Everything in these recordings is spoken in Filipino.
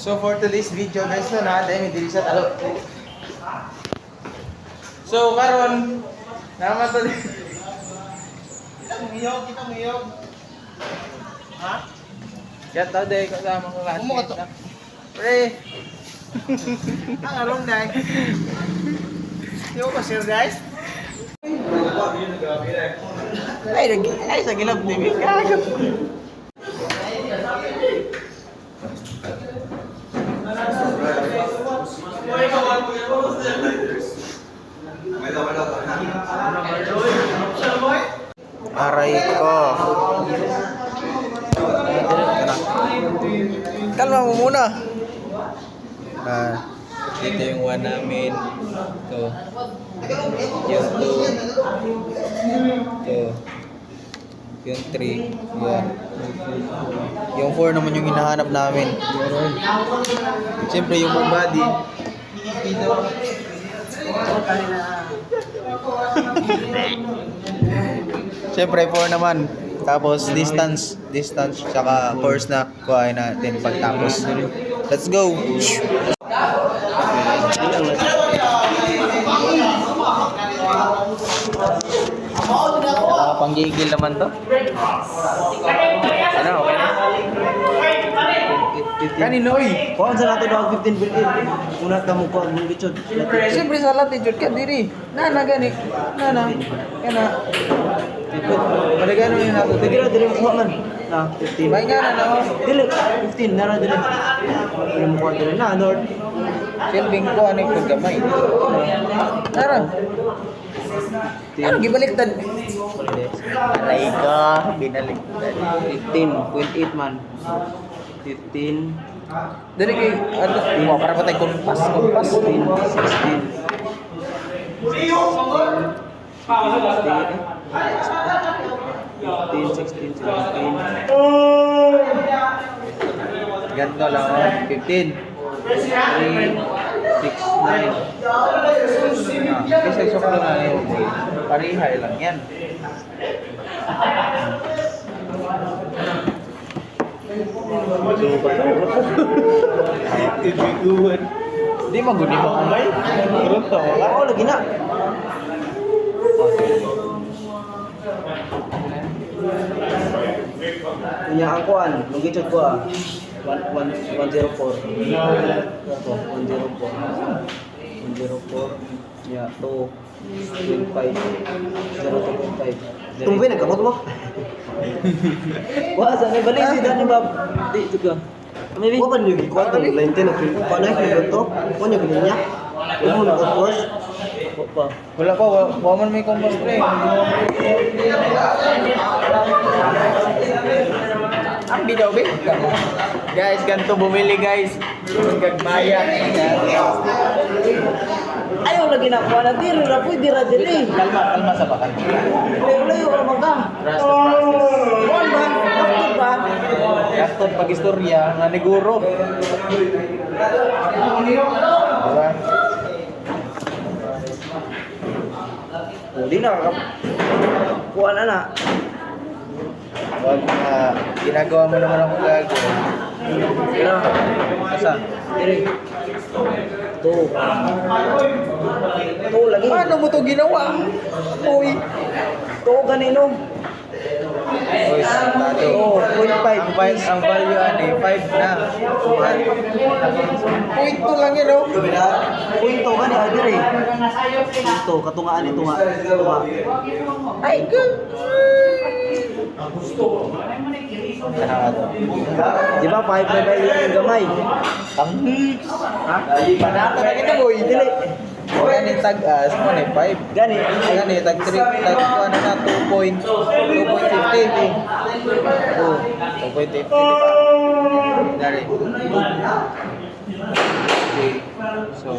So for today's video guys na dahil may diri sa talo. So karon naman to Miyog, kita miyog. Ha? Yan tao dahil kasama ko lahat. Umuha to. Pre. Ang arong dai. Di ko pa sir guys. Ay, ay sa gilab TV. Kago. Aray ko. Kalma mo muna. Ah, ito yung one namin. Ito. Yung two. Ito. Yung three. Yan. Yung four naman yung hinahanap namin. Siyempre yung mga body. Siyempre, 4 naman. Tapos, distance. Distance, tsaka course na kuhain natin pagtapos. Let's go! Panggigil naman to. Ano, okay na? Kanino eh? Kuan sa nato daw 15 bilhin. Una ka mo kuan mong bichod. Siyempre sa latitude ka diri. Nana gani. Nana. Kana. Paligano yun nato Dili diri. dili mo man. Na 15. May nga na no. Dili 15 na na dili. Dili mo kuha dili na Lord. Silbing ko ano yung paggamay. Tara. Ano gibaliktad? Aray ka, binaliktad. 15, 0.8 man. 15, Dali kay ano, wow, para patay kumpas, kumpas. 15, 16. 15, 16, 17. Ganto lang oh. 15. 3, 6, 9. Ah, kasi suklo na yun. Parihay lang yan. Tibiguan. Di maguni mo kumay. Kurot to. Ako lagi na. Punya ang kuan, magichod ko ah. 104. Ito, 104. 104. Ya, 2. 25. 0225. Tumboy, nagkamot mo? Wah, sana balik si Dani Bab. Di juga. Maybe. Wah, kan yung kuat ang line 10 ako. Paano yung to? Kung yung niya? Ano mo of course? Pa. Wala pa, wa- wa man may kumpas pre. Ang bidaw be. Guys, ganito bumili guys. Gagmaya. Ayaw lagi na kuha na diri ra pwede ra diri. Kalma, kalma sa bakal. Layo layo ra the process. Kuan ba? Bakit ba? Gaston pag istorya nga ni guro. Diba? Hindi na ka. Kuha na na. Wag ah, ginagawa mo naman akong gago. Kira. Asa? Diri. To. To lagi. Paano mo to ginawa? Uy. To ganino. Uy, sabi. To 0.5 Five, ang value ani, 5 na. Point to lang yun, oh. Punto gani ah diri. Punto katungaan ito nga. Ay, good. Di ba 5 na ba yung gamay? Tanghi. Ha? Panata na kita, boy. Dili. Gani tag as mo ni 5. Gani. Gani tag 3 tag ano na 2 point 2.50 eh. Oh, 2.50 di ba? Dari. Okay. So,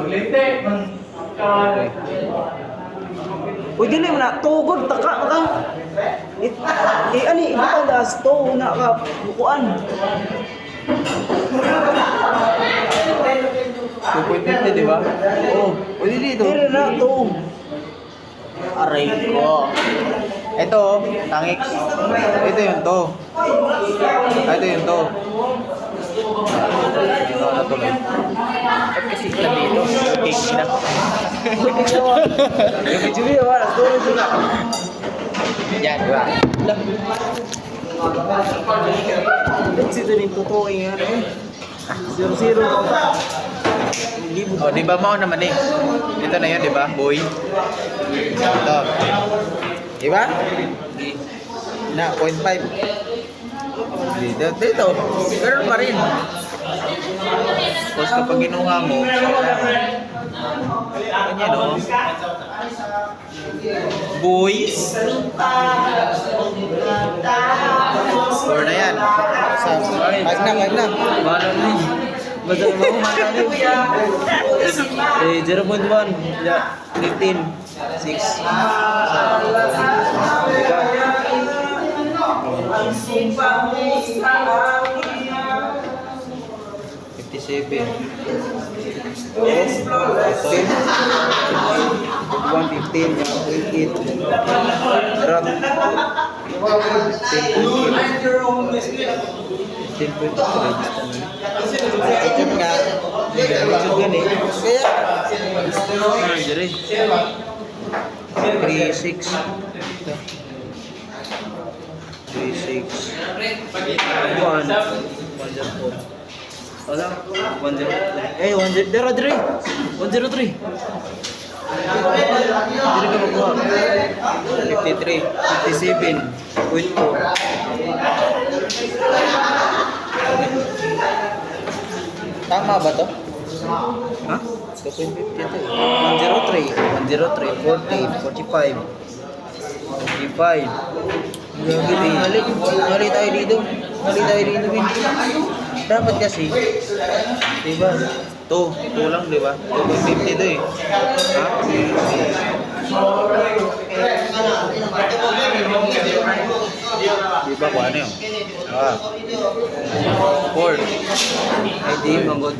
okay. Uy, dili mo na, tugod, taka ka. It, eh, ani, ibutang das, to, na ka, bukuan. 2.50 di ba? Oh, pwede dito. Dili na, to. Aray ko. Ito, oh, tangix. Ito yung to. Ah, Ito yung to. Ano na tuloy? At kasi ito, cake na. Yung video wala, story sila. Yan, di ba? Ito yung totoo yung ano eh. Zero zero. Libo. O, di ba mao naman eh? Ito na yun, di ba? Boy. Ito. Di ba? Na, 0.5. Dito, dito. Pero pa rin. Tapos kapag ginuha mo, ganyan o. Boys. Score na yan. Five na, five na. Bahala na. Basta naman ko mata na eh. Eh, 0.1. Yeah, 15. 6. Diba? Fifty-seven. One fifteen, eight. Drop. Ten point three. Ito nga. Medyo gani. Kaya, Ah, three, six. Three, six. One. Wala. One zero. Eh, one zero. Dara, dire. One zero three. Dire ka makuha. Fifty-three. Fifty-seven. Point four. Tama ba to? Ha? 2.50 ito eh. 103, 103, 40, 45, 45. Mali, mali, mali tayo dito. Mali tayo dito, Vin. Dapat kasi, diba? To, to lang, diba? 2.50 ito eh. Ha? Diba kung ano yun? Ah. Four. Ay, di, manggod.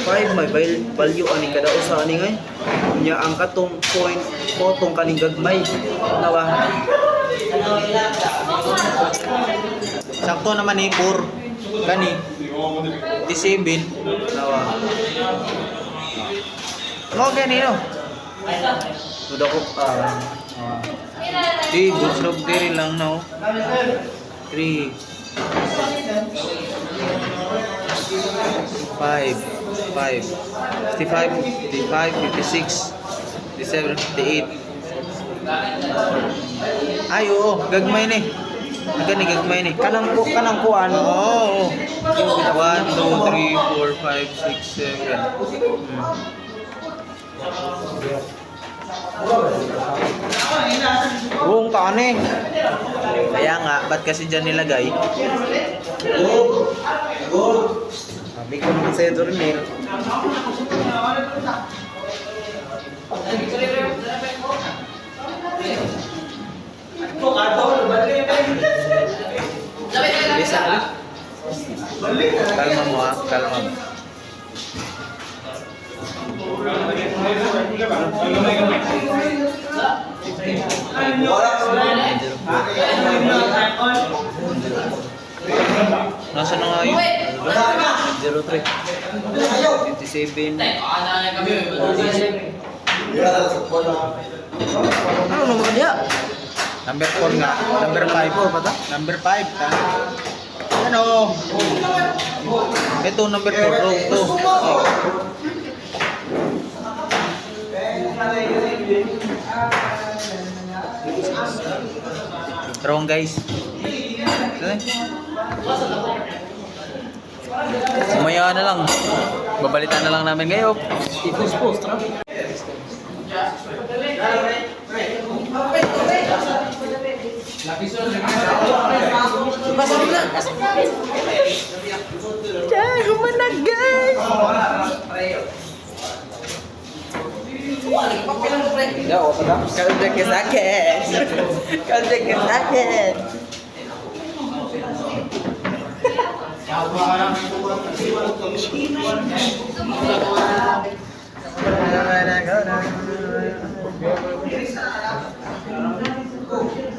Five, may val- value ani kada usa ani ngay. Nya ang katong point potong kaning gagmay. Nawa. Sakto naman ni Pur. Kani. 57. Nawa. Mo ganino. Sudah ko ah. Di, busog diri lang na oh. 3 5 5 55 55 56 57 58 Ay, oo, gagmay ni. Gani gagmay ni. Kanang ko kanang kuan. Oo. 1 2 3 4 5 6 7. Wrong ka ani. Kaya nga, ba't kasi dyan nilagay? Sabi ko naman sa ito rin eh. Bisa Kalma mo ha, kalma mo. Nasa na nga yun? 03. 57. Ano naman dia? Number 4 nga. Number 5. pa ta? Number 5. Ta. Ano? Ito, number 4. Row 2. Wrong guys. Sumaya na lang. Babalitan na lang namin ngayon. Tipos post ra. Diyan, humanag guys! Ya, o pa ta? Kalde ka sa akin! Kalde ka sa akin!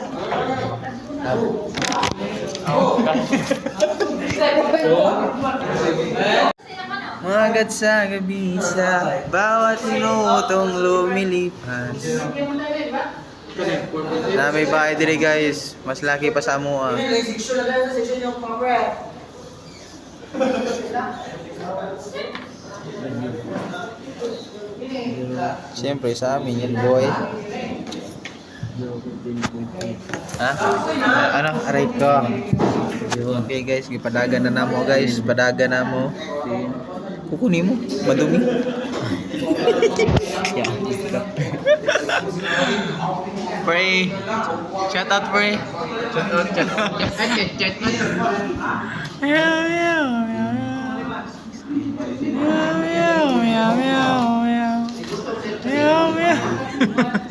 Magat sa gabi sa bawat minutong lumilipas. Na may bahay diri guys. Mas laki pa sa amo ah. Siyempre sa amin yan boy. Ha? Ano? Aray ko. Okay guys, gipadagan na namo guys. Padagan na mo. Kukunin mo. Madumi. Pray. Shout out, pray. Shout out, shout out. Meow, meow, meow, meow. Meow, meow, meow, meow, meow. Meow, meow.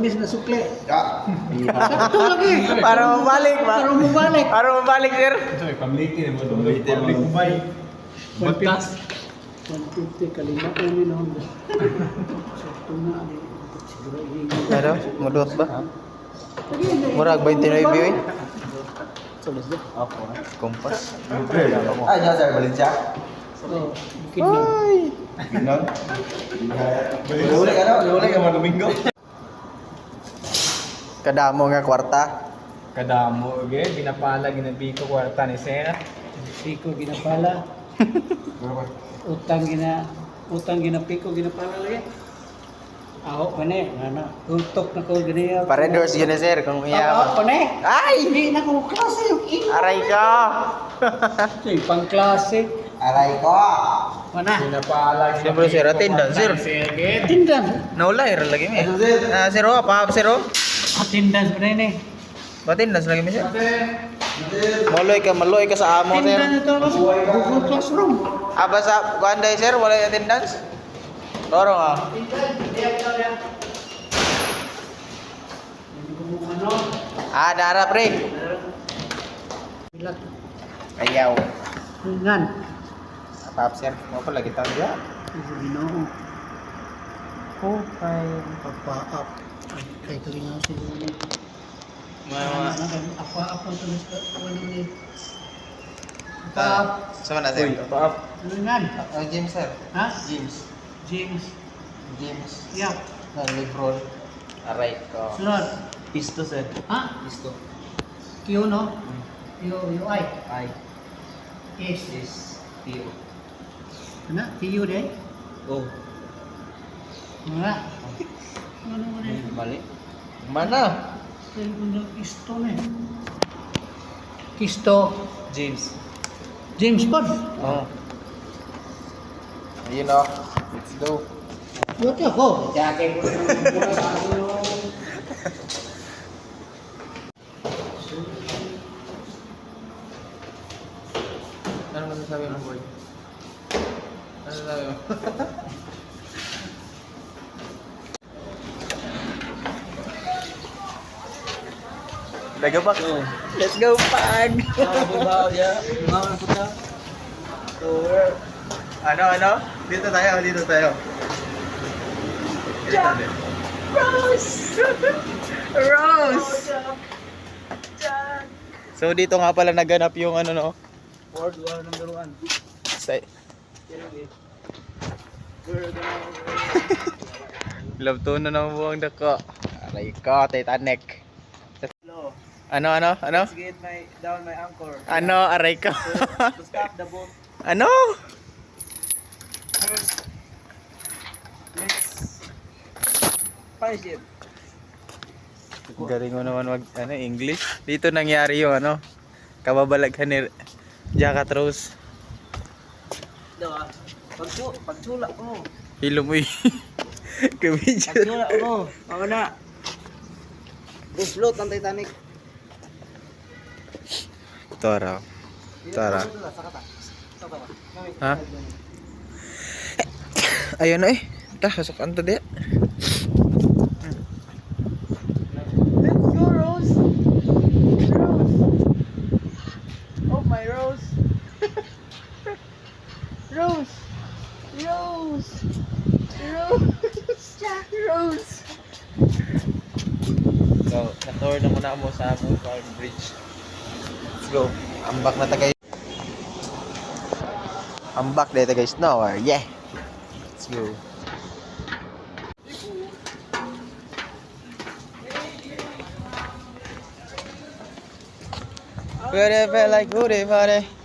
Lunes na sukle. Para mabalik ba? Para bumalik. Para mabalik, sir. Bagtas. 150 kalima ulo na Honda. Sakto na. Ano? Mudot ba? Murag 29 eh. Solos na. Kompas. Ah, dyan sir, balik siya. Oh, na. Ganon. Luli ka no? Luli ka mga Domingo. Kadamo nga kwarta. Kadamo, okay? Pinapala, ginabi ko kwarta ni Sir. Piko ginapala. Utang gina utang ginapiko ginapala lagi. Ako pa ne, nana. Tuntok na ko ganiya. Para doors yun na, sir. Kung Ako iya. pa ne. Ay! Hindi na ko klase yung ina. Aray ka! Yung pang klase. Aray ko. Mana? Pinapala, Siyempre, sir, attendance, sir. Sige. Tindan. Naulay, lagi mi. Ano, sir? Ah, sir, oh, pahap, sir, oh. Attendance pa rin eh. Attendance lagi mi, sir. Maloy ka, maloy ka sa amo, sir. Attendance ito. Google Classroom. Aba sa kuanday, sir, wala yung attendance? Loro ah. Ano? Ah, dara, pre. Bilat. Ayaw. Ngan. Pahap, sir. Mo pala kita dia. Ginoo. Okay. Papa-up. Kay tuloy nga siguro. Mga, Apa-apa ito sa ano ni. Apa-up. sama na, sir. Paap. Ano ngan? Ah, James, sir. Ha? James. James. James. Yeah. Na Lebron. Aray ko. Sunod. Pisto, sir. Ha? Pisto. Q no? Q, U, I. Ay. S. Is. Tio. Ano? T, U? Oh. Mga. Ano mo din? Mali. Mana? Kaya ko na kisto na eh. Kisto. James. James Bond. Oh. Ayun oh. Let's go. Buti ako. Jake ko Ano masasabi mo, boy? Ano masasabi mo? Nagapak. Let's go, pag! ano, ano? Dito tayo, dito tayo. Tayo. Rose! Rose! So dito nga pala naganap yung ano no? World War number one. Sa Love to na ng buwang dako. Aray ko, Titanic. Ano, ano, ano? Let's get my down my anchor. Ano, aray ko. to stop the boat. ano? First, let's finish it. Galing mo naman mag ano, English. Dito nangyari yung ano, kababalaghan ni Jacket Rose. Diba? Pagsu pagsula ko. Hilo mo. Kabidyo. Pagsula ko. Ako na. Busloat ang Titanic. Tara. Tara. Ha? Ayun na eh. Tah, kasukan to diya. Let's go, Rose. Rose. Oh, my Rose. Rose. Rose. Rose. Rose. So, na-tour na muna mo sa among farm bridge. Go. Ambak na tagay. Ambak dito guys. No, yeah. Let's go. Where feel like good, buddy.